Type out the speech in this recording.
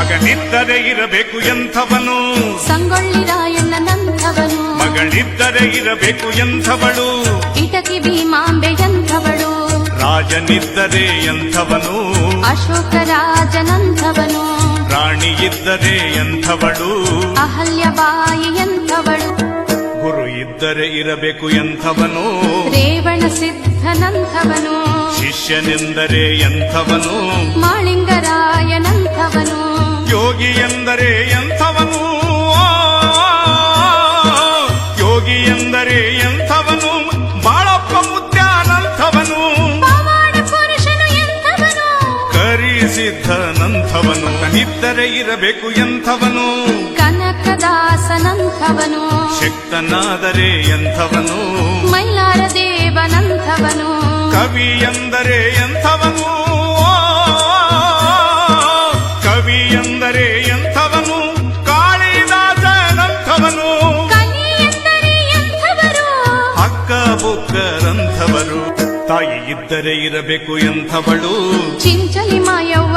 ಮಗನಿದ್ದರೆ ಇರಬೇಕು ಎಂಥವನು. ಸಂಗೊಳ್ಳಿ ರಾಯಣ್ಣನಂಥವನು ಮಗಳಿದ್ದರೆ ಇರಬೇಕು ಎಂಥವಳು. ಇಟಕಿ ಭೀಮಾಂಬೆಯಂಥವಳು ರಾಜನಿದ್ದರೆ ಎಂಥವನು. ಅಶೋಕ ರಾಜನಂಥವನು ರಾಣಿ ಇದ್ದರೆ ಎಂಥವಳು. ಅಹಲ್ಯಬಾಯಿಯಂಥವಳು ಗುರು ಇದ್ದರೆ ಇರಬೇಕು ಎಂಥವನು. ರೇವಣ ಸಿದ್ಧನಂಥವನು ಶಿಷ್ಯನೆಂದರೆ ಎಂಥವನು. ಮಾಳಿಂಗರಾಯನಂಥವನು ಯೋಗಿ ಎಂದರೆ ಎಂಥವನು? ಯೋಗಿ ಎಂದರೆ ಎಂಥವನು? ಬಾಳಪ್ಪ ಮುತ್ಯಾನಂಥವನು ಕರಿಸಿದ್ದನಂಥವನು ಪುರುಷನು ಎಂಥವನು? ಕರಿಸಿದ್ಧನಂಥವನು? ನಿದ್ದರೆ ಇರಬೇಕು ಎಂಥವನು? ಕನಕದಾಸನಂಥವನು ಶಕ್ತನಾದರೆ ಎಂಥವನು? ಮೈಲಾರ ದೇವನಂಥವನು ಕವಿ ಎಂದರೆ ಎಂಥವನು? ತಾಯಿ ಇದ್ದರೆ ಇರಬೇಕು ಎಂಥವಳು ಚಿಂಚಲಿ ಮಾಯವ್ವನಂಥವಳು